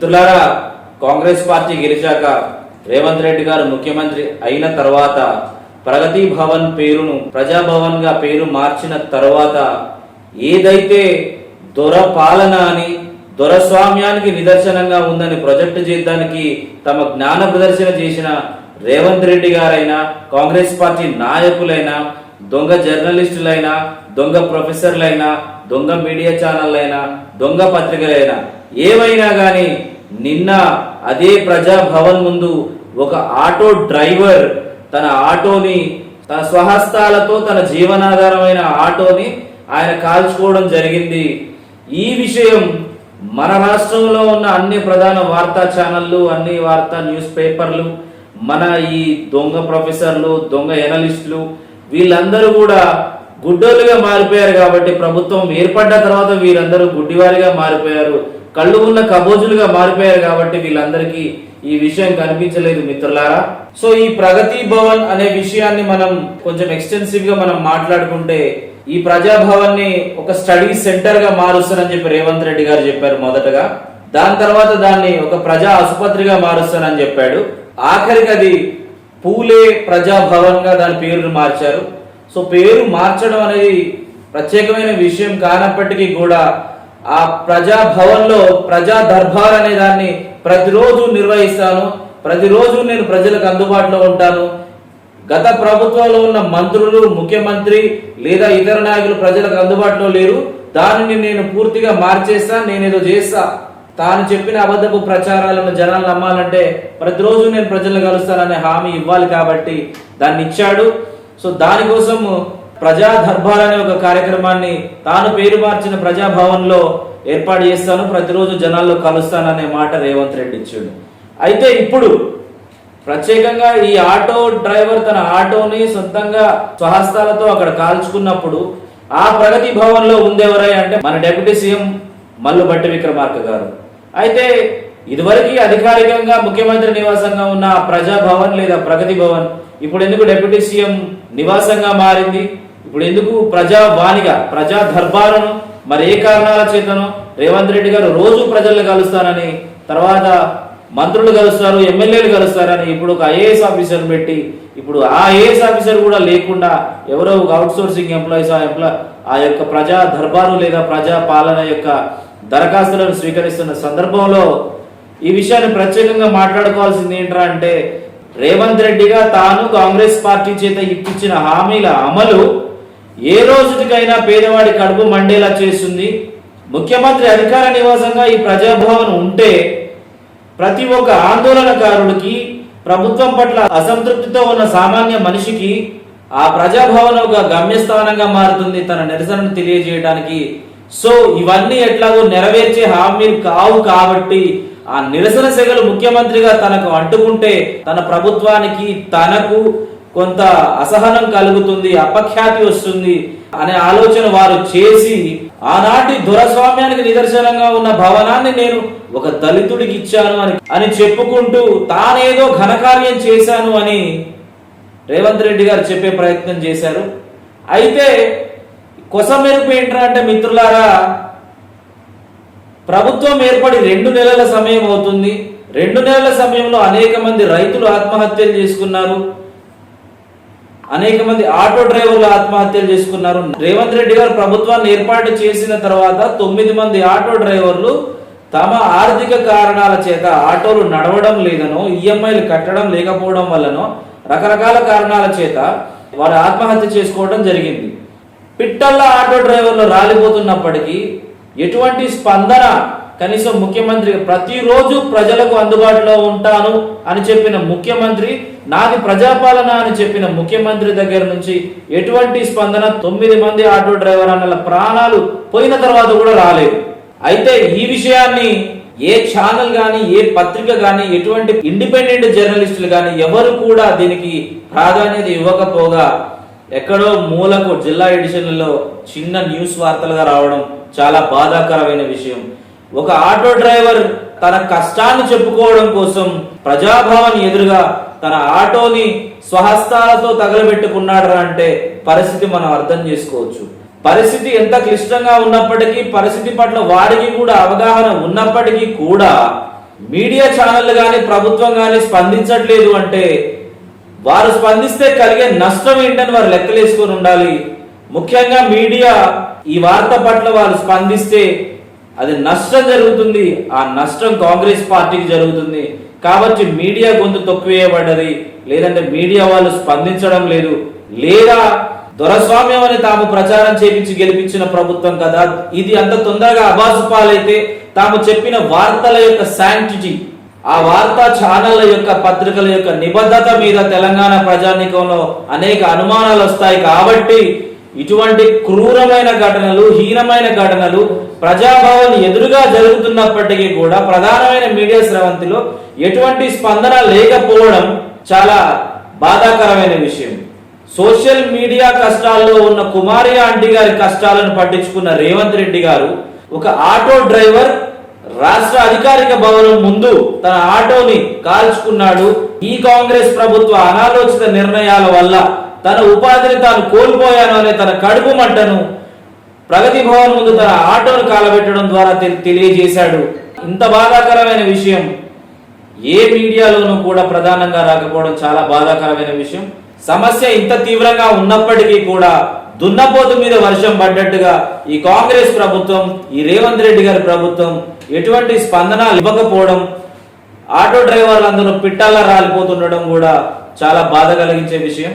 మిత్రులారా కాంగ్రెస్ పార్టీ గెలిచాక రేవంత్ రెడ్డి గారు ముఖ్యమంత్రి అయిన తర్వాత ప్రగతి భవన్ పేరును ప్రజాభవన్గా పేరు మార్చిన తర్వాత ఏదైతే దొర పాలన అని దొరస్వామ్యానికి నిదర్శనంగా ఉందని ప్రొజెక్టు చేయడానికి తమ జ్ఞాన ప్రదర్శన చేసిన రేవంత్ రెడ్డి గారైనా కాంగ్రెస్ పార్టీ నాయకులైనా దొంగ జర్నలిస్టులైనా దొంగ ప్రొఫెసర్లైనా దొంగ మీడియా ఛానళ్ళైనా దొంగ పత్రికలైనా ఏవైనా కానీ నిన్న అదే ప్రజాభవన్ ముందు ఒక ఆటో డ్రైవర్ తన ఆటోని తన స్వహస్తాలతో తన జీవనాధారమైన ఆటోని ఆయన కాల్చుకోవడం జరిగింది. ఈ విషయం మన రాష్ట్రంలో ఉన్న అన్ని ప్రధాన వార్తా ఛానళ్ళు అన్ని వార్తా న్యూస్ పేపర్లు మన ఈ దొంగ ప్రొఫెసర్లు దొంగ ఎనలిస్టులు వీళ్ళందరూ కూడా గుడ్డోలుగా మారిపోయారు కాబట్టి ప్రభుత్వం ఏర్పడ్డ తర్వాత వీరందరూ గుడ్డివారిగా మారిపోయారు. కళ్ళు ఉన్న కబోజులుగా మారిపోయారు కాబట్టి వీళ్ళందరికీ ఈ విషయం కనిపించలేదు మిత్రులారా. సో ఈ ప్రగతి భవన్ అనే విషయాన్ని మనం కొంచెం ఎక్స్టెన్సివ్గా మనం మాట్లాడుకుంటే ఈ ప్రజాభవన్ని ఒక స్టడీ సెంటర్గా మారుస్తానని చెప్పి రేవంత్ రెడ్డి గారు చెప్పారు మొదటగా. దాని తర్వాత దాన్ని ఒక ప్రజా ఆసుపత్రిగా మారుస్తానని చెప్పాడు. ఆఖరికి అది పూలే ప్రజాభవన్గా దాని పేరును మార్చారు. సో పేరు మార్చడం అనేది ప్రత్యేకమైన విషయం కానప్పటికీ కూడా ఆ ప్రజాభవన్లో ప్రజా దర్బార్ అనే దాన్ని ప్రతిరోజు నిర్వహిస్తాను. ప్రతిరోజు నేను ప్రజలకు అందుబాటులో ఉంటాను. గత ప్రభుత్వంలో ఉన్న మంత్రులు ముఖ్యమంత్రి లేదా ఇతర నాయకులు ప్రజలకు అందుబాటులో లేరు. దానిని నేను పూర్తిగా మార్చేస్తా నేనేదో చేస్తా. తాను చెప్పిన అబద్ధపు ప్రచారాలను జనాలు నమ్మాలంటే ప్రతిరోజు నేను ప్రజలను కలుస్తాననే హామీ ఇవ్వాలి కాబట్టి దాన్ని ఇచ్చాడు. సో దానికోసం ప్రజా దర్బార్ అనే ఒక కార్యక్రమాన్ని తాను పేరు మార్చిన ప్రజాభవన్లో ఏర్పాటు చేస్తాను. ప్రతిరోజు జనాల్లో కలుస్తాననే మాట రేవంత్ రెడ్డి ఇచ్చాడు. అయితే ఇప్పుడు ప్రత్యేకంగా ఈ ఆటో డ్రైవర్ తన ఆటోని సొంతంగా స్వహస్తాలతో అక్కడ కాల్చుకున్నప్పుడు ఆ ప్రగతి భవన్లో లో అంటే మన డిప్యూటీ సీఎం మల్లు బట్టి విక్రమార్క గారు. అయితే ఇదివరకు అధికారికంగా ముఖ్యమంత్రి నివాసంగా ఉన్న ప్రజాభవన్ లేదా ప్రగతి భవన్ ఇప్పుడు ఎందుకు డిప్యూటీ సీఎం నివాసంగా మారింది? ఇప్పుడు ఎందుకు ప్రజా వాణిగా ప్రజా దర్బారును మరి ఏ కారణాల చేతను రేవంత్ రెడ్డి గారు రోజు ప్రజల్ని కలుస్తానని తర్వాత మంత్రులు కలుస్తారు ఎమ్మెల్యేలు కలుస్తారని ఇప్పుడు ఒక ఐఏఎస్ ఆఫీసర్ పెట్టి ఇప్పుడు ఆ ఐఏఎస్ ఆఫీసర్ కూడా లేకుండా ఎవరో ఒక అవుట్ సోర్సింగ్ ఎంప్లాయీస్ ఆ ఎంప్లా ఆ యొక్క ప్రజా దర్బారు లేదా ప్రజా పాలన యొక్క దరఖాస్తులను స్వీకరిస్తున్న సందర్భంలో ఈ విషయాన్ని ప్రత్యేకంగా మాట్లాడుకోవాల్సింది ఏంట్రా అంటే రేవంత్ రెడ్డిగా తాను కాంగ్రెస్ పార్టీ చేత ఇప్పించిన హామీల అమలు ఏ రోజుటికైనా పేదవాడి కడుపు మండేలా చేస్తుంది. ముఖ్యమంత్రి అధికార నివాసంగా ఈ ప్రజాభవన్ ఉంటే ప్రతి ఒక్క ఆందోళనకారుడికి ప్రభుత్వం పట్ల అసంతృప్తితో ఉన్న సామాన్య మనిషికి ఆ ప్రజాభవన్ ఒక గమ్యస్థానంగా మారుతుంది తన నిరసనను తెలియజేయడానికి. సో ఇవన్నీ ఎట్లాగో నెరవేర్చే హామీలు కావు కాబట్టి ఆ నిరసన సెగలు ముఖ్యమంత్రిగా తనకు అంటుకుంటే తన ప్రభుత్వానికి తనకు కొంత అసహనం కలుగుతుంది అపఖ్యాతి వస్తుంది అనే ఆలోచన వారు చేసి ఆనాటి దురస్వామ్యానికి నిదర్శనంగా ఉన్న భవనాన్ని నేను ఒక దళితుడికి ఇచ్చాను అని అని చెప్పుకుంటూ తానేదో ఘనకార్యం చేశాను అని రేవంత్ రెడ్డి గారు చెప్పే ప్రయత్నం చేశారు. అయితే కొసమెరుపు ఏంట్రా అంటే మిత్రులారా ప్రభుత్వం ఏర్పడి రెండు నెలల సమయం అవుతుంది. రెండు నెలల సమయంలో అనేక మంది రైతులు ఆత్మహత్యలు చేసుకున్నారు. అనేక మంది ఆటో డ్రైవర్లు ఆత్మహత్యలు చేసుకున్నారు. రేవంత్ రెడ్డి గారు ప్రభుత్వాన్ని ఏర్పాటు చేసిన తర్వాత తొమ్మిది మంది ఆటో డ్రైవర్లు తమ ఆర్థిక కారణాల చేత ఆటోలు నడవడం లేదనో ఈఎంఐలు కట్టడం లేకపోవడం వల్లనో రకరకాల కారణాల చేత వారు ఆత్మహత్య చేసుకోవడం జరిగింది. పిట్టల్ల ఆటో డ్రైవర్లు రాలిపోతున్నప్పటికీ ఎటువంటి స్పందన కనీసం ముఖ్యమంత్రి ప్రతిరోజు ప్రజలకు అందుబాటులో ఉంటాను అని చెప్పిన ముఖ్యమంత్రి నాది ప్రజాపాలన అని చెప్పిన ముఖ్యమంత్రి దగ్గర నుంచి ఎటువంటి స్పందన తొమ్మిది మంది ఆటో డ్రైవర్ అన్నల ప్రాణాలు పోయిన తర్వాత కూడా రాలేదు. అయితే ఈ విషయాన్ని ఏ ఛానల్ కానీ ఏ పత్రిక కానీ ఎటువంటి ఇండిపెండెంట్ జర్నలిస్టులు కానీ ఎవరు కూడా దీనికి ప్రాధాన్యత ఇవ్వకపోగా ఎక్కడో మూలకు జిల్లా ఎడిషన్లలో చిన్న న్యూస్ వార్తలుగా రావడం చాలా బాధాకరమైన విషయం. ఒక ఆటో డ్రైవర్ తన కష్టాన్ని చెప్పుకోవడం కోసం ప్రజాభవన్ ఎదురుగా తన ఆటోని స్వహస్తాలతో తగలబెట్టుకున్నాడు అంటే పరిస్థితి మనం అర్థం చేసుకోవచ్చు. పరిస్థితి ఎంత క్లిష్టంగా ఉన్నప్పటికీ పరిస్థితి పట్ల వారికి కూడా అవగాహన ఉన్నప్పటికీ కూడా మీడియా ఛానళ్ళు కానీ ప్రభుత్వం కానీ స్పందించట్లేదు అంటే వారు స్పందిస్తే కలిగే నష్టం ఏంటని వారు లెక్కలేసుకొని ఉండాలి. ముఖ్యంగా మీడియా ఈ వార్త పట్ల వారు స్పందిస్తే అది నష్టం జరుగుతుంది ఆ నష్టం కాంగ్రెస్ పార్టీకి జరుగుతుంది. కాబట్టి మీడియా గొంతు తొక్కివేయబడ్డది లేదంటే మీడియా వాళ్ళు స్పందించడం లేదు. లేదా దొరస్వామ్యం అని తాము ప్రచారం చేపించి గెలిపించిన ప్రభుత్వం కదా ఇది అంత తొందరగా అబాసు పాలైతే తాము చెప్పిన వార్తల యొక్క శాంటిటీ ఆ వార్తా ఛానళ్ళ యొక్క పత్రికల యొక్క నిబద్ధత మీద తెలంగాణ ప్రజానీకంలో అనేక అనుమానాలు వస్తాయి కాబట్టి ఇటువంటి క్రూరమైన ఘటనలు హీనమైన ఘటనలు ప్రజాభవన్ ఎదురుగా జరుగుతున్నప్పటికీ కూడా ప్రధానమైన మీడియా స్రవంతిలో ఎటువంటి స్పందన లేకపోవడం చాలా బాధాకరమైన విషయం. సోషల్ మీడియా కష్టాల్లో ఉన్న కుమారి ఆంటీ గారి కష్టాలను పట్టించుకున్న రేవంత్ రెడ్డి గారు ఒక ఆటో డ్రైవర్ రాష్ట్ర అధికారిక భవనం ముందు తన ఆటోని కాల్చుకున్నాడు. ఈ కాంగ్రెస్ ప్రభుత్వ అనాలోచిత నిర్ణయాల వల్ల తన ఉపాధిని తాను కోల్పోయాను అనే తన కడుపు మంటను ప్రగతి భవన్ ముందు తన ఆటోను కాలబెట్టడం ద్వారా తెలియజేశాడు. ఇంత బాధాకరమైన విషయం. ఏ మీడియాలోనూ కూడా ప్రధానంగా రాకపోవడం చాలా బాధాకరమైన విషయం. సమస్య ఇంత తీవ్రంగా ఉన్నప్పటికీ కూడా దున్నపోతు మీద వర్షం పడ్డట్టుగా ఈ కాంగ్రెస్ ప్రభుత్వం ఈ రేవంత్ రెడ్డి గారి ప్రభుత్వం ఎటువంటి స్పందన ఇవ్వకపోవడం ఆటో డ్రైవర్లు అందరూ పిట్టాల రాలిపోతుండడం కూడా చాలా బాధ కలిగించే విషయం.